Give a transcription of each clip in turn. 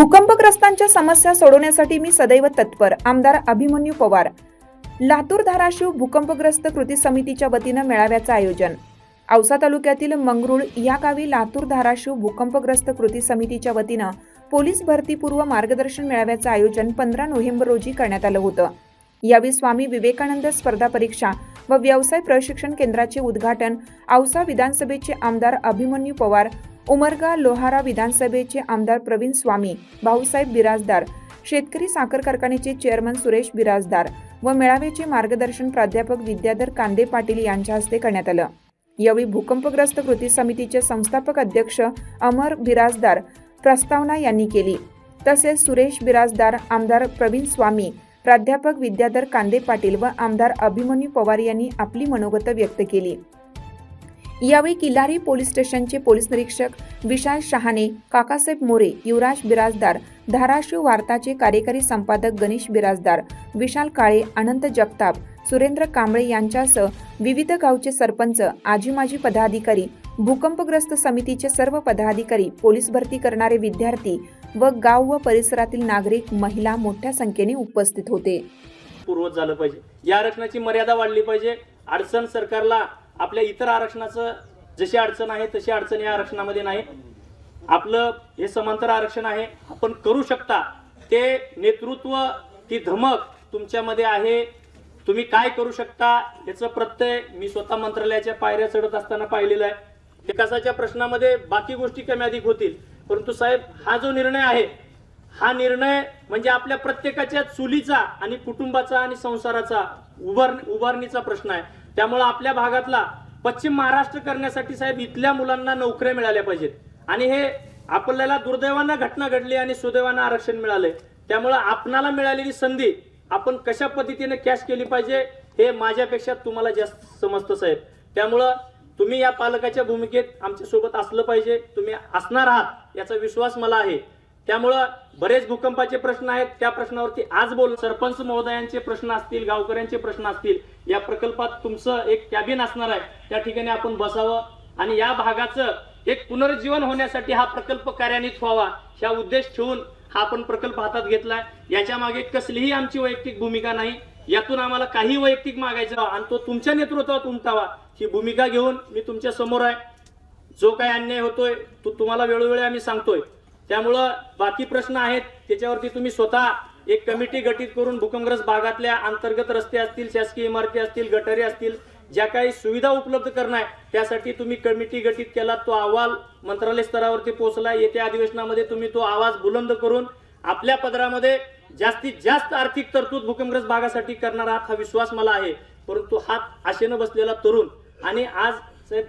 भूकंपग्रस्तांच्या समस्या सोडवण्यासाठी मी सदैव तत्पर आमदार अभिमन्यू पवार. लातूर धाराशिव भूकंपग्रस्त कृती समितीच्या वतीनं मेळाव्याचं आयोजन. औसा तालुक्यातील मंगरुळ या गावी लातूर धाराशिव भूकंपग्रस्त कृती समितीच्या वतीनं पोलीस भरतीपूर्व मार्गदर्शन मेळाव्याचं आयोजन पंधरा नोव्हेंबर रोजी करण्यात आलं होतं. यावेळी स्वामी विवेकानंद स्पर्धा परीक्षा व व्यवसाय प्रशिक्षण केंद्राचे उद्घाटन औसा विधानसभेचे आमदार अभिमन्यू पवार उमरगा लोहारा विधानसभेचे आमदार प्रवीण स्वामी भाऊसाहेब बिराजदार शेतकरी साखर कारखान्याचे चेअरमन सुरेश बिराजदार व मेळाव्याचे मार्गदर्शन प्राध्यापक विद्याधर कांदे पाटील यांच्या हस्ते करण्यात आलं. यावेळी भूकंपग्रस्त कृती समितीचे संस्थापक अध्यक्ष अमर बिराजदार प्रस्तावना यांनी केली. तसेच सुरेश बिराजदार आमदार प्रवीण स्वामी प्राध्यापक विद्याधर कांदे पाटील व आमदार अभिमन्यू पवार यांनी आपली मनोगत व्यक्त केली. यावेळी किल्लारी पोलीस स्टेशनचे पोलीस निरीक्षक विशाल शहाणे काकासाहेब मोरे युवराज बिराजदार धाराशिव वार्ताचे कार्यकारी संपादक गणेश बिराजदार विशाल काळे अनंत जगताप सुरेंद्र कांबळे यांच्यासह विविध गावचे सरपंच आजी माजी पदाधिकारी भूकंपग्रस्त समितीचे सर्व पदाधिकारी पोलीस भरती करणारे विद्यार्थी व गाव व परिसरातील नागरिक महिला मोठ्या संख्येने उपस्थित होते. पूर्वत झालं पाहिजे. या आरक्षणाची मर्यादा वाढली पाहिजे. अडचण सरकारला आपल्या इतर आरक्षणाचं जशी अडचण आहे तशी अडचण या आरक्षणामध्ये नाही. आपलं हे समांतर आरक्षण आहे. आपण करू शकता. ते नेतृत्व ती धमक तुमच्यामध्ये आहे. तुम्ही काय करू शकता याचं प्रत्यय मी स्वतः मंत्रालयाच्या पायऱ्या चढत असताना पाहिलेलं आहे. विकासाच्या प्रश्नामध्ये बाकी गोष्टी कमी अधिक होतील. परंतु साहेब हा जो निर्णय आहे हा निर्णय म्हणजे आपल्या प्रत्येकाच्या चुलीचा आणि कुटुंबाचा आणि संसाराचा उभार उभारणीचा प्रश्न आहे. त्यामुळे आपल्या भागातला पश्चिम महाराष्ट्र करण्यासाठी साहेब इथल्या मुलांना नोकऱ्या मिळाल्या पाहिजेत. आणि हे आपल्याला दुर्दैवानं घटना घडली आणि सुदैवानं आरक्षण मिळालंय. त्यामुळं आपणाला मिळालेली संधी आपण कशा पद्धतीने कॅश केली पाहिजे हे माझ्यापेक्षा तुम्हाला जास्त समजतं साहेब. त्यामुळं तुम्ही या पालकाच्या भूमिकेत आमच्यासोबत असलं पाहिजे तुम्ही असणार आहात याचा विश्वास मला आहे. त्यामुळं बरेच भूकंपाचे प्रश्न आहेत. त्या प्रश्नावरती आज बोल. सरपंच महोदयांचे प्रश्न असतील गावकऱ्यांचे प्रश्न असतील या प्रकल्पात तुमचं एक कॅबिन असणार आहे. त्या ठिकाणी आपण बसावं आणि या भागाचं एक पुनर्जीवन होण्यासाठी हा प्रकल्प कार्यान्वित व्हावा ह्या उद्देश ठेवून हा आपण प्रकल्प हातात घेतलाय. याच्या मागे कसलीही आमची वैयक्तिक भूमिका नाही. यातून आम्हाला काही वैयक्तिक मागायचं आणि तो तुमच्या नेतृत्वात उमटावा. ही भूमिका घेऊन मी तुमच्यासमोर आहे. जो काही अन्याय होतोय तो तुम्हाला वेळोवेळी आम्ही सांगतोय. त्यामुळं बाकी प्रश्न आहेत त्याच्यावरती तुम्ही स्वतः एक कमिटी गठीत करून भूकंपग्रस्त भागातल्या अंतर्गत रस्ते असतील शासकीय इमारती असतील गटारी असतील ज्या काही सुविधा उपलब्ध करणं आहे त्यासाठी तुम्ही कमिटी गठीत केला तो अहवाल मंत्रालय स्तरावरती पोहोचला येत्या अधिवेशनामध्ये तुम्ही तो आवाज बुलंद करून आपल्या पदरामध्ये जास्तीत जास्त आर्थिक तरतूद भूकंपग्रस्त भागासाठी करणार आहात हा विश्वास मला आहे. परंतु हात आशेनं बसलेला तरुण आणि आज साहेब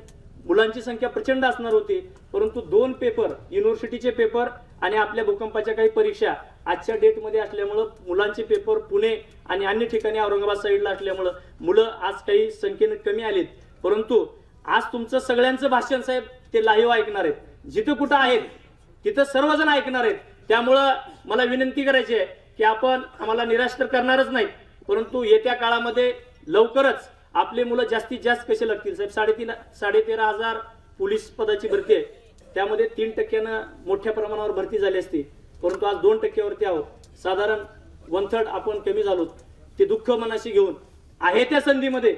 मुलांची संख्या प्रचंड असणार होती परंतु दोन पेपर युनिव्हर्सिटीचे पेपर आणि आपल्या भूकंपाच्या काही परीक्षा आजच्या डेटमध्ये असल्यामुळं मुलांचे पेपर पुणे आणि अन्य ठिकाणी औरंगाबाद साईडला असल्यामुळं मुलं आज काही संख्येने कमी आलीत. परंतु आज तुमचं सगळ्यांचं भाषण साहेब ते लाईव्ह ऐकणार आहेत. जिथं कुठं आहेत तिथं सर्वजण ऐकणार आहेत. त्यामुळं मला विनंती करायची आहे की आपण आम्हाला निराश तर करणारच नाही परंतु येत्या काळामध्ये लवकरच आपले मुलं जास्तीत जास्त कसे लागतील? साहेब साडेतीन साडेतेरा हजार पोलीस पदाची भरती आहे. त्यामध्ये तीन टक्क्यानं मोठ्या प्रमाणावर भरती झाली असती. परंतु आज दोन टक्क्यावरती आहोत. साधारण वन थर्ड आपण कमी झालो. ते दुःख मनाशी घेऊन. आहे त्या संधीमध्ये.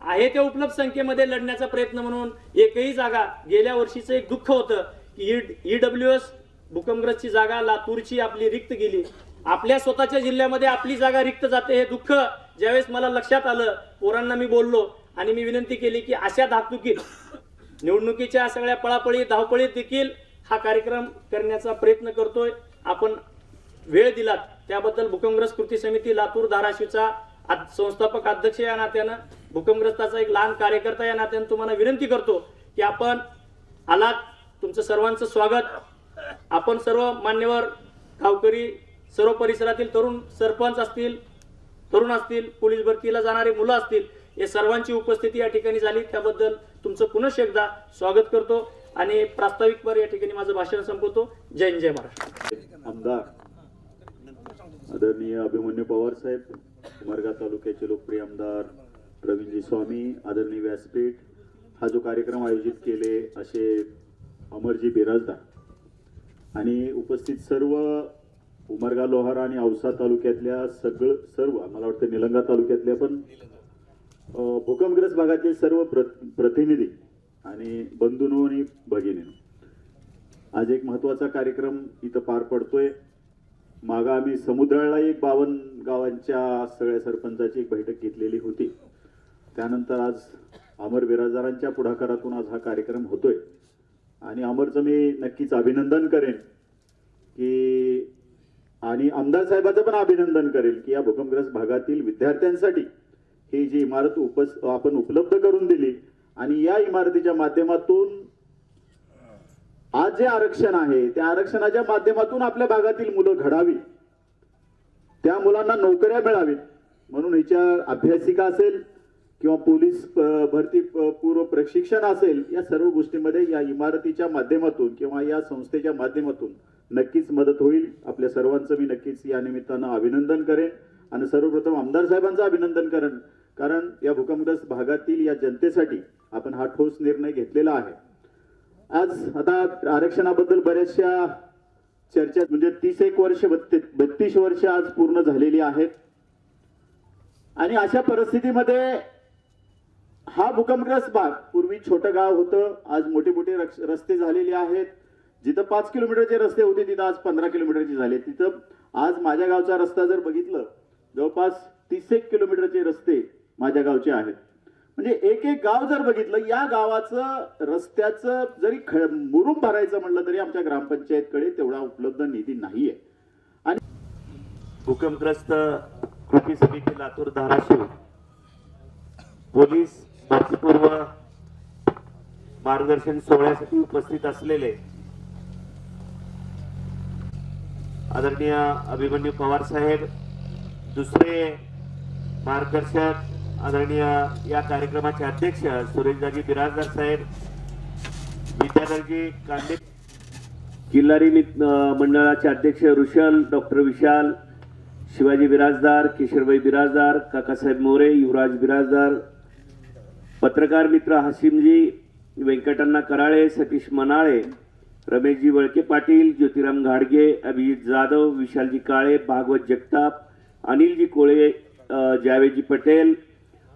आहे त्या उपलब्ध संख्येमध्ये लढण्याचा प्रयत्न म्हणून एकही जागा गेल्या वर्षीचं एक दुःख होतं की ई डब्ल्यू एस भूकंपग्रस्तची जागा लातूरची आपली रिक्त गेली. आपल्या स्वतःच्या जिल्ह्यामध्ये आपली जागा रिक्त जाते हे दुःख ज्यावेळेस मला लक्षात आलं पोरांना मी बोललो आणि मी विनंती केली की अशा धाकधुकीत निवडणुकीच्या सगळ्या पळापळी धावपळीत देखील हा कार्यक्रम करण्याचा प्रयत्न करतोय. आपण वेळ दिलात. त्याबद्दल भूकंपग्रस्त कृती समिती लातूर धाराशिवचा संस्थापक अध्यक्ष या नात्यानं भूकंपग्रस्ताचा एक लहान कार्यकर्ता या नात्यानं तुम्हाला विनंती करतो की आपण आलात. तुमचं सर्वांचं स्वागत. आपण सर्व मान्यवर गावकरी सर्व परिसरातील तरुण सरपंच असतील तरुण असतील पोलीस भरतीला जाणारे मुलं असतील या सर्वांची उपस्थिती या ठिकाणी झाली. त्याबद्दल तुमचं पुनश एकदा स्वागत करतो आणि प्रास्ताविकवर या ठिकाणी माझं भाषण संपवतो. जय जय महाराष्ट्र. आमदार आदरणीय अभिमन्यू पवार साहेब उमरगा तालुक्याचे लोकप्रिय आमदार प्रवीणजी स्वामी आदरणीय व्यासपीठ हा जो कार्यक्रम आयोजित केले असे अमरजी बिराजदार. आणि उपस्थित सर्व उमरगा लोहारा आणि औसा तालुक्यातल्या सगळं सर्व मला वाटतं निलंगा तालुक्यातल्या पण भूकंपग्रस्त भागातील सर्व प्र प्रतिनिधी आणि बंधूंनो आणि भगिनी आज एक महत्त्वाचा कार्यक्रम इथं पार पडतोय. मागा आम्ही समुद्राला एक बावन गावांच्या सगळ्या सरपंचाची एक बैठक घेतलेली होती. त्यानंतर आज अमर बिराजदारांच्या पुढाकारातून आज हा कार्यक्रम होतोय. आणि अमरचं मी नक्कीच अभिनंदन करेन की आणि आमदार साहेबाचं पण अभिनंदन करेल की या भूकंपग्रस्त भागातील विद्यार्थ्यांसाठी ही जी इमारत उपस आपण उपलब्ध करून दिली. आणि या इमारतीच्या माध्यमातून आज जे आरक्षण आहे त्या आरक्षणाच्या माध्यमातून आपल्या भागातील मुलं घडावी. त्या मुलांना नोकऱ्या मिळावीत. म्हणून हिच्या अभ्यासिका असेल किंवा पोलीस भरती पूर्व प्रशिक्षण असेल या सर्व गोष्टीमध्ये या इमारतीच्या माध्यमातून किंवा या संस्थेच्या माध्यमातून नक्कीच मदत होईल. आपल्या सर्वांचं मी नक्कीच या निमित्तानं अभिनंदन करेन आणि सर्वप्रथम आमदार साहेबांचं अभिनंदन करेन. कारण या भूकंपग्रस्त भागातील या जनतेसाठी आपण हा ठोस निर्णय घेतलेला आहे. आज आता आरक्षणाबद्दल बऱ्याचशा चर्चा म्हणजे तीस एक वर्ष बत्तीस बत्तीस वर्ष आज पूर्ण झालेली आहेत. आणि अशा परिस्थितीमध्ये हा भूकंपग्रस्त भाग पूर्वी छोटं गाव होतं आज मोठे मोठे रक्ष- रस्ते झालेले आहेत. जिथं पाच किलोमीटरचे रस्ते होते तिथं आज पंधरा किलोमीटरचे झाले. तिथं आज माझ्या गावचा रस्ता जर बघितलं जवळपास तीस एक किलोमीटरचे रस्ते माझ्या गावचे आहेत. म्हणजे एक एक गाव जर बघितलं या गावाचं रस्त्याचं जरी ख मुरुम भरायचं म्हणलं तरी आमच्या ग्रामपंचायतकडे तेवढा उपलब्ध निधी नाहीये. भूकंपग्रस्त कृती समिती लातूर धाराशिव. पोलीस भरतीपूर्व मार्गदर्शन सोहळ्यासाठी उपस्थित असलेले आदरणीय अभिमन्यू पवार साहेब दुसरे मार्गदर्शक आदरणीय या कार्यक्रमाचे अध्यक्ष सुरेशदाजी बिराजदार साहेब विद्याधरजी कांदे किल्लारी मित- मंडळाचे अध्यक्ष ऋषल डॉक्टर विशाल शिवाजी बिराजदार किशोरबाई बिराजदार काकासाहेब मोरे युवराज बिराजदार पत्रकार मित्र हासिमजी व्यंकटण्णा कराळे सतीश मनाळे रमेशजी वळके पाटील ज्योतिराम घाडगे अभिजित जाधव विशालजी काळे भागवत जगताप अनिलजी कोळे जावेदजी पटेल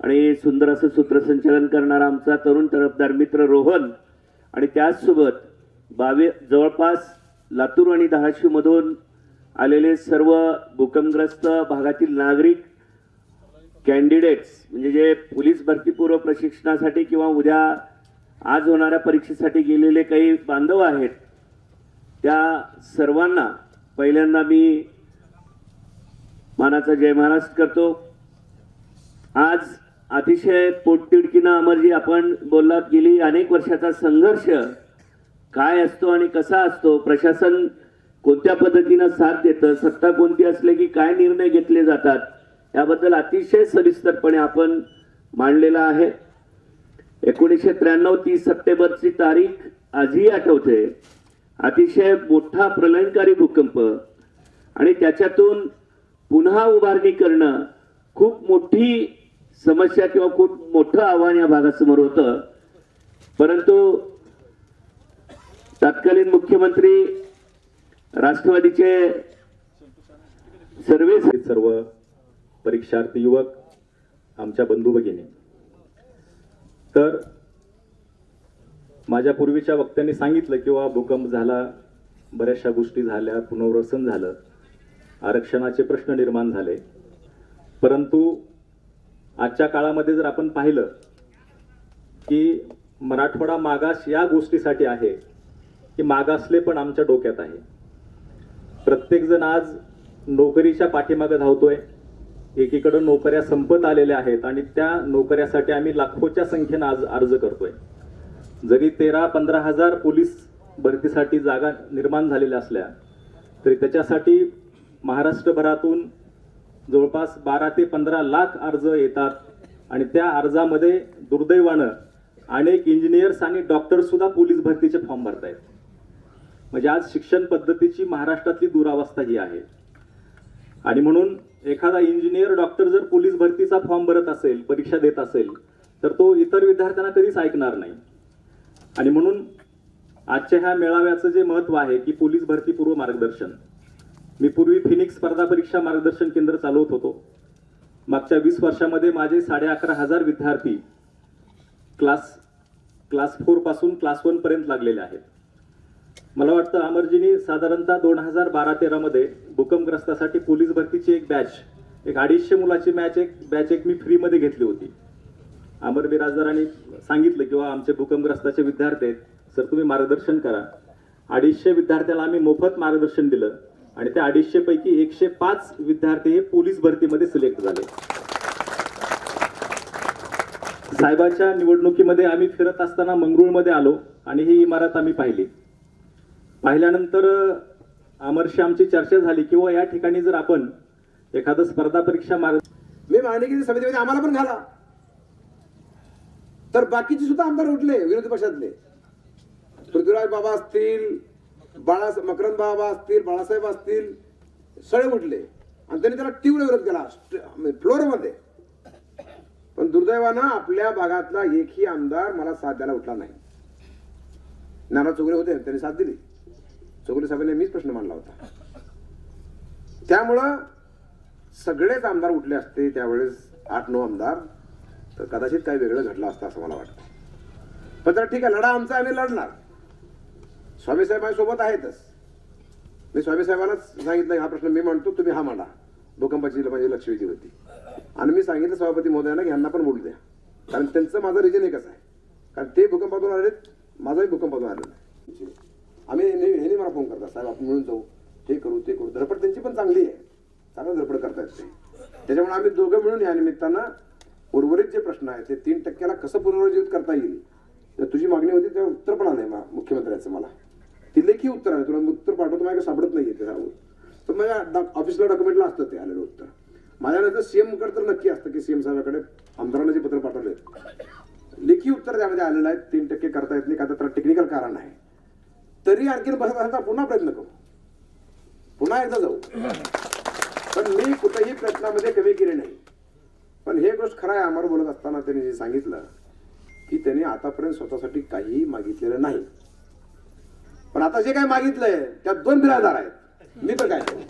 आणि सुंदर असं सूत्रसंचालन करणारा आमचा तरुण तरफदार मित्र रोहन. आणि त्याचसोबत बावे जवळपास लातूर आणि धाराशिवमधून आलेले सर्व भूकंपग्रस्त भागातील नागरिक कॅन्डिडेट्स म्हणजे जे पोलीस भरतीपूर्व प्रशिक्षणासाठी किंवा उद्या आज होणाऱ्या परीक्षेसाठी गेलेले काही बांधव आहेत. त्या सर्वांना पहिल्यांदा मी मानाचा जय महाराष्ट्र करतो. आज अतिशय पोटतिडकीनं अमरजी आपण बोललात गेली अनेक वर्षाचा संघर्ष काय असतो आणि कसा असतो प्रशासन कोणत्या पद्धतीनं साथ देतं सत्ता कोणती असले की काय निर्णय घेतले जातात याबद्दल अतिशय सविस्तरपणे आपण मांडलेला आहे. एकोणीसशे त्र्याण्णव तीस सप्टेंबरची तारीख आजही आठवते. अतिशय मोठा प्रलयंकारी भूकंप आणि त्याच्यातून पुन्हा उभारणी करणं खूप मोठी समस्या किंवा खूप मोठं आव्हान या भागासमोर होतं. परंतु तत्कालीन मुख्यमंत्री राष्ट्रवादीचे सर्वे सर्व परीक्षार्थी युवक आमच्या बंधू भगिनी तर माझ्या पूर्वीच्या वक्त्यांनी सांगितलं किंवा भूकंप झाला बऱ्याचशा गोष्टी झाल्या पुनर्वसन झालं आरक्षणाचे प्रश्न निर्माण झाले. परंतु आजच्या काळामध्ये जर आपण पाहिलं की मराठवाडा मागास या गोष्टीसाठी आहे की मागासले पण आमच्या डोक्यात आहे. प्रत्येकजण आज नोकरीच्या पाठीमागं धावतोय. एकीकडे नोकऱ्या संपत आलेल्या आहेत आणि त्या नोकऱ्यासाठी आम्ही लाखोच्या संख्येनं आज अर्ज करतोय. जरी तेरा पंधरा हजार पोलीस भरतीसाठी जागा निर्माण झालेल्या असल्या तरी त्याच्यासाठी महाराष्ट्रभरातून जवळपास बारा ते पंधरा लाख अर्ज येतात आणि त्या अर्जामध्ये दुर्दैवानं अनेक इंजिनियर्स आणि डॉक्टरसुद्धा पोलीस भरतीचे फॉर्म भरतायत. म्हणजे आज शिक्षण पद्धतीची महाराष्ट्रातली दुरावस्था ही आहे. आणि म्हणून एखादा इंजिनियर डॉक्टर जर पोलीस भरतीचा फॉर्म भरत असेल परीक्षा देत असेल तर तो इतर विद्यार्थ्यांना कधीच ऐकणार नाही. आणि म्हणून आजच्या ह्या मेळाव्याचं जे महत्त्व आहे की पोलीस भरतीपूर्व मार्गदर्शन. मी पूर्वी फिनिक्स स्पर्धा परीक्षा मार्गदर्शन केंद्र चालवत होतो. मागच्या वीस वर्षामध्ये माझे साडे अकरा हजार विद्यार्थी क्लास क्लास फोरपासून क्लास वनपर्यंत लागलेले आहेत. मला वाटतं अमरजीनी साधारणतः दोन हजार बारा तेरामध्ये भूकंपग्रस्तासाठी पोलीस भरतीची एक बॅच एक अडीचशे मुलाची मॅच एक बॅच एक मी फ्रीमध्ये घेतली होती. अमर बिराजदारांनी सांगितलं किंवा आमचे भूकंपग्रस्ताचे विद्यार्थी आहेत. सर तुम्ही मार्गदर्शन करा. अडीचशे विद्यार्थ्याला आम्ही मोफत मार्गदर्शन दिलं आणि त्या अडीचशेपैकी एकशे पाच विद्यार्थी हे पोलीस भरतीमध्ये सिलेक्ट झाले. साहेबाच्या निवडणुकीमध्ये आम्ही फिरत असताना मंगरुळमध्ये आलो आणि ही इमारत आम्ही पाहिली. पाहिल्यानंतर अमरशी आमची चर्चा झाली किंवा या ठिकाणी जर आपण एखादं स्पर्धा परीक्षा मार मी मागणी केली समितीमध्ये आम्हाला पण घाला. तर बाकीचे सुद्धा आमदार उठले विरोधी पक्षातले. पृथ्वीराज बाबा असतील बाळा मकरंद बाबा असतील बाळासाहेब असतील सगळे उठले. आणि त्यांनी त्याला तीव्र विरोध केला म्हणजे फ्लोरमध्ये. पण दुर्दैवानं आपल्या भागातला एकही आमदार मला साथ द्यायला उठला नाही. नाना चोगरे होते त्यांनी साथ दिली. चोगरे साहेबांनी मीच प्रश्न मांडला होता. त्यामुळं सगळेच आमदार उठले असते त्यावेळेस आठ नऊ आमदार. तर कदाचित काही वेगळं घडलं असतं असं मला वाटतं. पण तर ठीक आहे लढा आमचा आम्ही लढणार. स्वामी साहेबांसोबत आहेतच. मी स्वामी साहेबांनाच सांगितलं हा प्रश्न मी मांडतो तुम्ही हा मांडा. भूकंपाची माझी लक्षवेधी होती. आणि मी सांगितलं सभापती महोदयांना की ह्यांना पण बोलू द्या. कारण त्यांचं माझं रिजन एकच आहे? कारण ते भूकंपातून आलेत माझाही भूकंपातून आलेला आहे. आम्ही नेहमी ह्याने मला फोन करतात साहेब आपण मिळून जाऊ. हे करू ते करू. धडपड त्यांची पण चांगली आहे. चांगलं धडपड करतायत ते. त्याच्यामुळे आम्ही दोघं मिळून या निमित्तानं उर्वरित जे प्रश्न आहेत ते तीन टक्क्याला कसं पुनरुज्जीवित करता येईल तर तुझी मागणी होती त्या उत्तर पण आलंय मा- मुख्यमंत्र्याचं मला. ती लेखी उत्तर आहे. तुला उत्तर पाठवतो माझ्या सापडत नाहीये ते सांगून तर माझ्या ऑफिसला डॉक्युमेंटला असतं ते आलेलं उत्तर. माझ्यानंतर सीएमकडे तर नक्की असतं की सीएम साहेबाकडे आमदारांना जे पत्र पाठवले लेखी उत्तर त्यामध्ये आलेलं आहे. तीन टक्के करता येत नाही का तर त्याला टेक्निकल कारण आहे. तरी आणखीन बसत पुन्हा प्रयत्न करू. पुन्हा एकदा जाऊ. पण मी कुठेही प्रयत्नामध्ये कमी केली नाही. पण हे गोष्ट खरं आहे आम्हाला बोलत असताना त्यांनी जे सांगितलं की त्यांनी आतापर्यंत स्वतःसाठी काहीही मागितलेलं नाही. पण आता जे काय मागितलंय त्यात दोन बिराजदार आहेत. मी तर काय करू?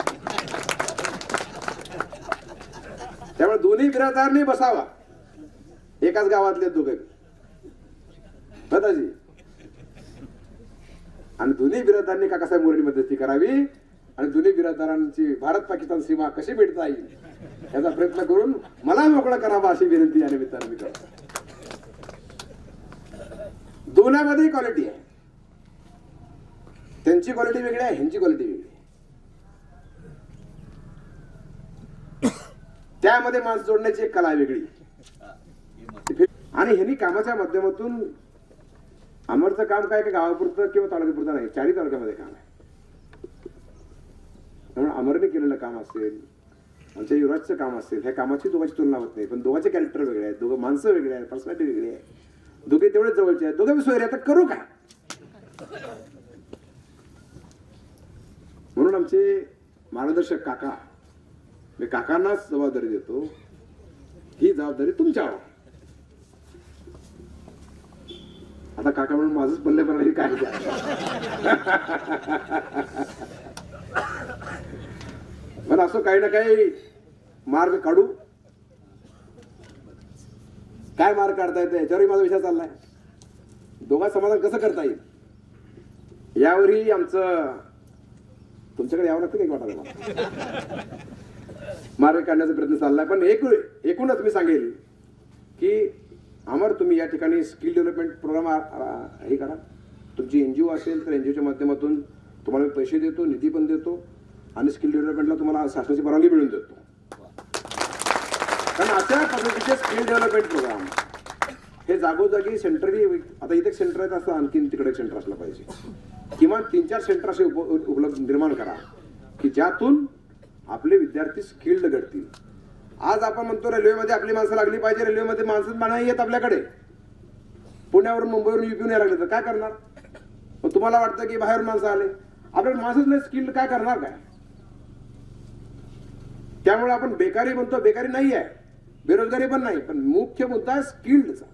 त्यामुळे दोन्ही बिराजदारनी बसावा. एकाच गावातले दोघे. दादाजी आणि दोन्ही बिरादारांनी का कसा मोरणी मध्यस्थी करावी? आणि दोन्ही बिरादारांची भारत पाकिस्तान सीमा कशी भेटता येईल? याचा प्रयत्न करून मला मोकळा करावा अशी विनंती या निमित्तानं मी करतो. दोन्हीमध्ये क्वालिटी आहे. त्यांची क्वालिटी वेगळी आहे ह्यांची क्वालिटी वेगळी आहे. त्यामध्ये माणसं जोडण्याची एक कला आहे. वेगळी आणि ह्यांनी कामाच्या माध्यमातून अमरचं काम काय का गावापुरतं किंवा तालुक्यापुरतं नाही चारही तालुक्यामध्ये काम आहे. त्यामुळे अमरने केलेलं काम असेल आमच्या युवराजचं काम असेल ह्या कामाची दोघांची तुलना होत नाही पण दोघांचे कॅरेक्टर वेगळे आहेत दोघं माणसं वेगळे आहेत पर्सनॅलिटी वेगळी आहे. दोघे तेवढेच जवळचे आहेत दोघे सोयरे आता करू काय? म्हणून आमचे मार्गदर्शक काका मी काकांनाच जबाबदारी देतो ही जबाबदारी तुमच्यावर. आता काका म्हणून माझंच पल्ले पण काय? पण असं काही ना काही मार्ग काढू. काय मार्ग काढता येतं याच्यावरही माझा विचार चाललाय. दोघा समाधान कसं करता येईल? यावरही आमचं तुमच्याकडे यावं लागतं काही वाटायला मार्ग काढण्याचा प्रयत्न चाललाय. पण एक एकूणच मी सांगेल की अमर तुम्ही या ठिकाणी स्किल डेव्हलपमेंट प्रोग्राम हे करा. तुमची एन जी ओ असेल तर एन जी ओच्या माध्यमातून तुम्हाला मी पैसे देतो निधी पण देतो आणि स्किल डेव्हलपमेंटला तुम्हाला शासनाची परवानगी मिळून देतो. कारण अशा पद्धतीचे स्किल डेव्हलपमेंट प्रोग्राम हे जागोजागी सेंटरही आता इथे सेंटर आहे असं आणखीन तिकडे सेंटर असलं पाहिजे. किमान तीन चार सेंटर असे उप उपलब्ध निर्माण करा की ज्यातून आपले विद्यार्थी स्किल्ड घडतील. आज आपण म्हणतो रेल्वेमध्ये आपली माणसं लागली पाहिजे रेल्वेमध्ये माणसं नाही येत आपल्याकडे. पुण्यावरून मुंबईवरून युपीहून यायला लागले तर काय करणार? मग तुम्हाला वाटतं की बाहेरून माणसं आले. आपल्याकडे माणसंच नाही स्किल्ड काय करणार काय? त्यामुळे आपण बेकारी म्हणतो बेकारी नाही आहे बेरोजगारी पण नाही पण मुख्य मुद्दा आहे स्किल्डचा